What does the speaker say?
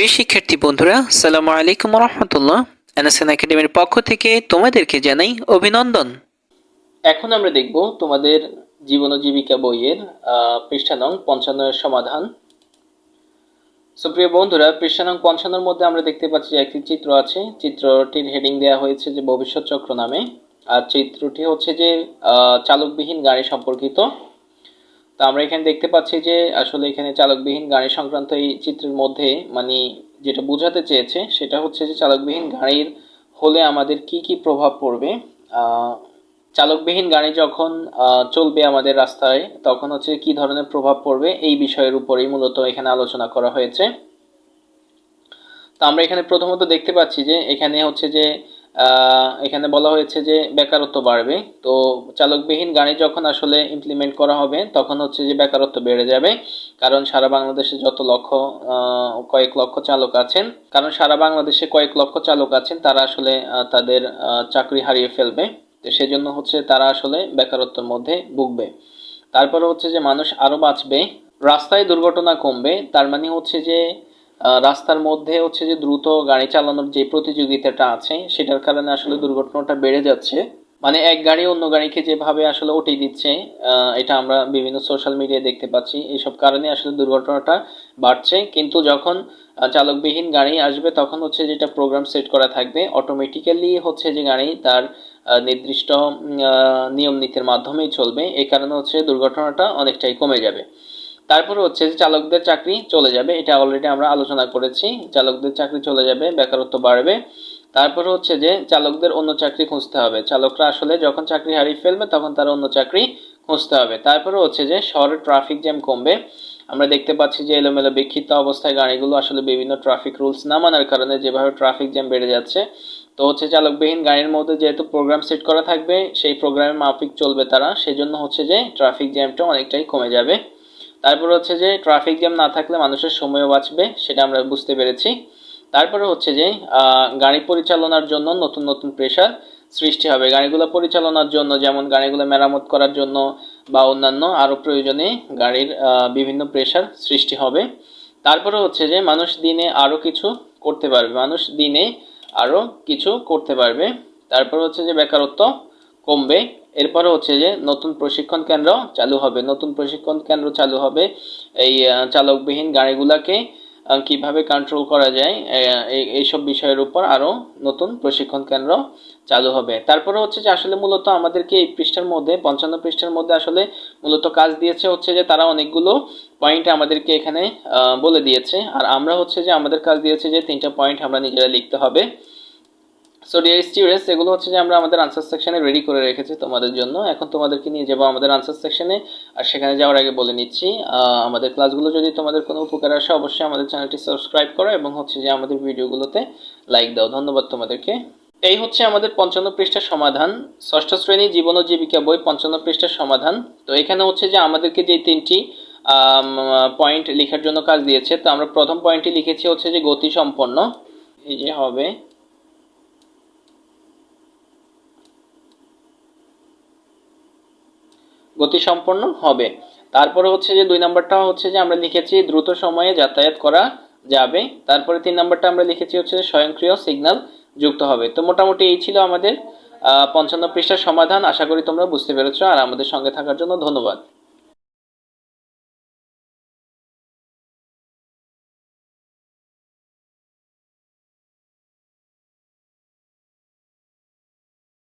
প্রিয় শিক্ষার্থী বন্ধুরা সালামু আলাইকুম রহমতুল্লাহ এনএসএন একাডেমির পক্ষ থেকে তোমাদেরকে জানাই অভিনন্দন। এখন আমরা দেখব তোমাদের জীবন জীবিকা বইয়ের পৃষ্ঠা নং পঞ্চান্নের সমাধান। সুপ্রিয় বন্ধুরা, পৃষ্ঠা নং পঞ্চান্নর মধ্যে আমরা দেখতে পাচ্ছি যে একটি চিত্র আছে। চিত্রটির হেডিং দেওয়া হয়েছে যে ভবিষ্যৎ চক্র নামে। আর চিত্রটি হচ্ছে যে চালকবিহীন গাড়ি সম্পর্কিত। তো আমরা এখানে দেখতে পাচ্ছি যে আসলে এখানে চালকবিহীন গাড়ি সংক্রান্ত এই চিত্রের মধ্যে মানে যেটা বোঝাতে চেয়েছে সেটা হচ্ছে যে চালকবিহীন গাড়ির হলে আমাদের কি কি প্রভাব পড়বে? চালকবিহীন গাড়ি যখন চলবে আমাদের রাস্তায়, তখন হচ্ছে কি ধরনের প্রভাব পড়বে? এই বিষয়ের উপরেই মূলত এখানে আলোচনা করা হয়েছে। তো আমরা এখানে প্রথমত দেখতে পাচ্ছি যে এখানে হচ্ছে যে এখানে বলা হয়েছে যে বেকারত্ব বাড়বে। তো চালকবিহীন গাড়ি যখন আসলে ইমপ্লিমেন্ট করা হবে, তখন হচ্ছে যে বেকারত্ব বেড়ে যাবে। কারণ সারা বাংলাদেশে যত লক্ষ কয়েক লক্ষ চালক আছেন, কারণ সারা বাংলাদেশে কয়েক লক্ষ চালক আছেন, তারা আসলে তাদের চাকরি হারিয়ে ফেলবে। তো সেজন্য হচ্ছে তারা আসলে বেকারত্বের মধ্যে ভুগবে। তারপরে হচ্ছে যে মানুষ আরও বাঁচবে, রাস্তায় দুর্ঘটনা কমবে, তার মানে হচ্ছে যে রাস্তার মধ্যে হচ্ছে যে দ্রুত গাড়ি চালানোর যে প্রতিযোগিতাটা আছে সেটার কারণে আসলে দুর্ঘটনাটা বেড়ে যাচ্ছে। মানে এক গাড়ি অন্য গাড়িকে যেভাবে আসলে উঠিয়ে দিচ্ছে এটা আমরা বিভিন্ন সোশ্যাল মিডিয়ায় দেখতে পাচ্ছি। এইসব কারণে আসলে দুর্ঘটনাটা বাড়ছে। কিন্তু যখন চালকবিহীন গাড়ি আসবে তখন হচ্ছে যেটা প্রোগ্রাম সেট করা থাকবে অটোমেটিক্যালি হচ্ছে যে গাড়ি তার নির্দিষ্ট নিয়ম নীতির মাধ্যমেই চলবে। এই কারণে হচ্ছে দুর্ঘটনাটা অনেকটাই কমে যাবে। তারপরে হচ্ছে যে চালকদের চাকরি চলে যাবে, এটা অলরেডি আমরা আলোচনা করেছি, চালকদের চাকরি চলে যাবে, বেকারত্ব বাড়বে। তারপর হচ্ছে যে চালকদের অন্য চাকরি খুঁজতে হবে, চালকরা আসলে যখন চাকরি হারিয়ে ফেলবে তখন তারা অন্য চাকরি খুঁজতে হবে। তারপরে হচ্ছে যে শহরে ট্রাফিক জ্যাম কমবে, আমরা দেখতে পাচ্ছি যে এলোমেলো বিক্ষিপ্ত অবস্থায় গাড়িগুলো আসলে বিভিন্ন ট্রাফিক রুলস না মানার কারণে যেভাবে ট্রাফিক জ্যাম বেড়ে যাচ্ছে, তো হচ্ছে চালকবিহীন গাড়ির মধ্যে যেহেতু প্রোগ্রাম সেট করা থাকবে, সেই প্রোগ্রামের মাফিক চলবে তারা, সেজন্য হচ্ছে যে ট্রাফিক জ্যামটা অনেকটাই কমে যাবে। তারপর হচ্ছে যে ট্রাফিক জ্যাম না থাকলে মানুষের সময়ও বাঁচবে, সেটা আমরা বুঝতে পেরেছি। তারপরে হচ্ছে যে গাড়ি পরিচালনার জন্য নতুন নতুন প্রেশার সৃষ্টি হবে। গাড়িগুলো পরিচালনার জন্য, যেমন গাড়িগুলো মেরামত করার জন্য বা অন্যান্য আরও প্রয়োজনে গাড়ির বিভিন্ন প্রেশার সৃষ্টি হবে। তারপরে হচ্ছে যে মানুষ দিনে আরও কিছু করতে পারবে। মানুষ দিনে আরও কিছু করতে পারবে। তারপর হচ্ছে যে বেকারত্ব কমবে। এরপরে হচ্ছে যে নতুন প্রশিক্ষণ কেন্দ্র চালু হবে। নতুন প্রশিক্ষণ কেন্দ্র চালু হবে। এই চালকবিহীন গাড়িগুলাকে কীভাবে কন্ট্রোল করা যায় এইসব বিষয়ের উপর আরও নতুন প্রশিক্ষণ কেন্দ্র চালু হবে। তারপরে হচ্ছে যে আসলে মূলত আমাদেরকে এই পৃষ্ঠার মধ্যে, পঞ্চান্ন পৃষ্ঠার মধ্যে আসলে মূলত কাজ দিয়েছে হচ্ছে যে তারা অনেকগুলো পয়েন্ট আমাদেরকে এখানে বলে দিয়েছে। আর আমরা হচ্ছে যে আমাদের কাজ দিয়েছে যে তিনটা পয়েন্ট আমরা নিজেরা লিখতে হবে। সো ডিয়ার স্টুডেন্টস এগুলো হচ্ছে যে আমরা আমাদের আনসার সেকশনে রেডি করে রেখেছি তোমাদের জন্য। এখন তোমাদেরকে নিয়ে যাব আমাদের আনসার সেকশনে আর সেখানে যাওয়ার আগে বলে নিচ্ছি আমাদের ক্লাসগুলো যদি তোমাদের কোনো উপকার আসে, অবশ্যই আমাদের চ্যানেলটি সাবস্ক্রাইব করো এবং হচ্ছে যে আমাদের ভিডিওগুলোতে লাইক দাও। ধন্যবাদ তোমাদেরকে। এই হচ্ছে আমাদের পঞ্চান্ন পৃষ্ঠার সমাধান। ষষ্ঠ শ্রেণি জীবন ও জীবিকা বই, পঞ্চান্ন পৃষ্ঠার সমাধান। তো এখানে হচ্ছে যে আমাদেরকে যে তিনটি পয়েন্ট লেখার জন্য কাজ দিয়েছে, তো আমরা প্রথম পয়েন্টটি লিখেছি হচ্ছে যে গতি সম্পন্ন। এই যে হবে গতিসম্পন্ন হবে। তারপরে হচ্ছে যে দুই নম্বরটা হচ্ছে যে আমরা লিখেছি দ্রুত সময়ে যাতায়াত করা যাবে। তারপরে তিন নম্বরটা আমরা লিখেছি হচ্ছে স্বয়ংক্রিয় সিগন্যাল যুক্ত হবে। তো মোটামুটি এই ছিল আমাদের পঞ্চান্ন পৃষ্ঠার সমাধান। আশা করি তোমরা বুঝতে পেরেছ। আর আমাদের সঙ্গে থাকার জন্য ধন্যবাদ।